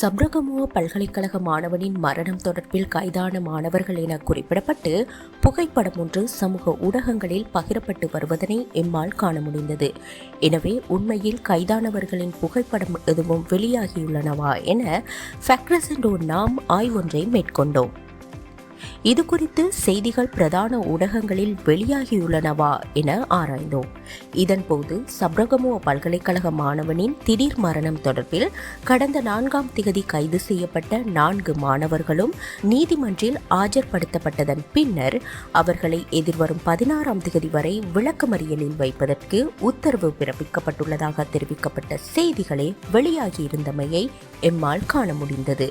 சப்ரகமுவ பல்கலைக்கழக மாணவனின் மரணம் தொடர்பில் கைதான மாணவர்கள் என குறிப்பிடப்பட்டு புகைப்படம் ஒன்று சமூக ஊடகங்களில் பகிரப்பட்டு வருவதனை எம்மால் காண முடிந்தது. எனவே உண்மையில் கைதானவர்களின் புகைப்படம் எதுவும் வெளியாகியுள்ளனவா என ஃபேக்ரசண்டோ நாம் ஆய்வொன்றை மேற்கொண்டோம். இது குறித்து செய்திகள் பிரதான ஊடகங்களில் வெளியாகியுள்ளனவா என ஆராய்ந்தோம். இதன்போது சப்ரகமுவ பல்கலைக்கழக மாணவனின் திடீர் மரணம் தொடர்பில் கடந்த நான்காம் திகதி கைது செய்யப்பட்ட நான்கு மாணவர்களும் நீதிமன்றில் ஆஜர்படுத்தப்பட்டதன் பின்னர் அவர்களை எதிர்வரும் பதினாறாம் திகதி வரை விளக்கமறியலில் வைப்பதற்கு உத்தரவு பிறப்பிக்கப்பட்டுள்ளதாக தெரிவிக்கப்பட்ட செய்திகளே வெளியாகியிருந்தமையை எம்மால் காண முடிந்தது.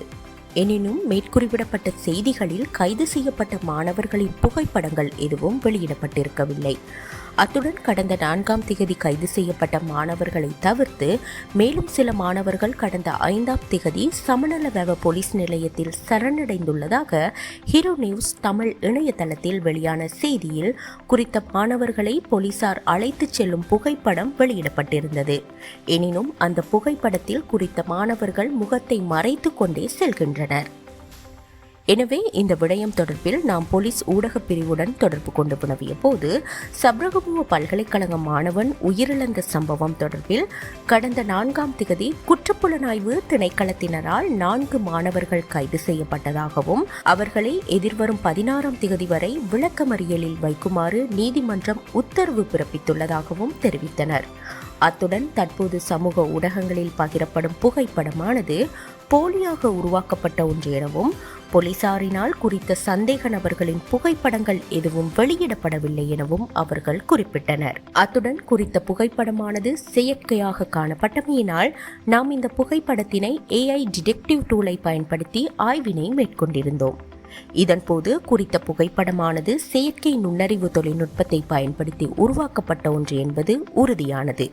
எனினும் மேற்குறிப்பிடப்பட்ட செய்திகளில் கைது செய்யப்பட்ட மாணவர்களின் புகைப்படங்கள் எதுவும் வெளியிடப்பட்டிருக்கவில்லை. அத்துடன் கடந்த நான்காம் திகதி கைது செய்யப்பட்ட மாணவர்களை தவிர்த்து மேலும் சில மாணவர்கள் கடந்த ஐந்தாம் திகதி சமநலவெவ போலீஸ் நிலையத்தில் சரணடைந்துள்ளதாக ஹீரோ நியூஸ் தமிழ் இணையதளத்தில் வெளியான செய்தியில் குறித்த மாணவர்களை போலீசார் அழைத்துச் செல்லும் புகைப்படம் வெளியிடப்பட்டிருந்தது. எனினும் அந்த புகைப்படத்தில் குறித்த மாணவர்கள் முகத்தை மறைத்து கொண்டே செல்கின்றனர். எனவே இந்த விடயம் தொடர்பில் நாம் போலீஸ் ஊடகப் பிரிவுடன் தொடர்பு கொண்டு வினவிய போது சப்ரகமுவ பல்கலைக்கழக மாணவன் உயிரிழந்த சம்பவம் தொடர்பில் கடந்த நான்காம் திகதி குற்றப்புலனாய்வு திணைக்களத்தினரால் நான்கு மாணவர்கள் கைது செய்யப்பட்டதாகவும் அவர்களை எதிர்வரும் பதினாறாம் திகதி வரை விளக்கமறியலில் வைக்குமாறு நீதிமன்றம் உத்தரவு பிறப்பித்துள்ளதாகவும் தெரிவித்தனர். அத்துடன் தற்போது சமூக ஊடகங்களில் பகிரப்படும் புகைப்படமானது போலியாக உருவாக்கப்பட்ட ஒன்று எனவும் போலீசாரினால் குறித்த சந்தேக நபர்களின் புகைப்படங்கள் எதுவும் வெளியிடப்படவில்லை எனவும் அவர்கள் குறிப்பிட்டனர். அத்துடன் குறித்த புகைப்படமானது செயற்கையாக காணப்பட்டமையினால் நாம் இந்த புகைப்படத்தினை ஏஐ டிடெக்டிவ் டூலை பயன்படுத்தி ஆய்வினை மேற்கொண்டிருந்தோம். இதன்போது குறித்த புகைப்படமானது செயற்கை நுண்ணறிவு தொழில்நுட்பத்தை பயன்படுத்தி உருவாக்கப்பட்ட ஒன்று என்பது உறுதியானது.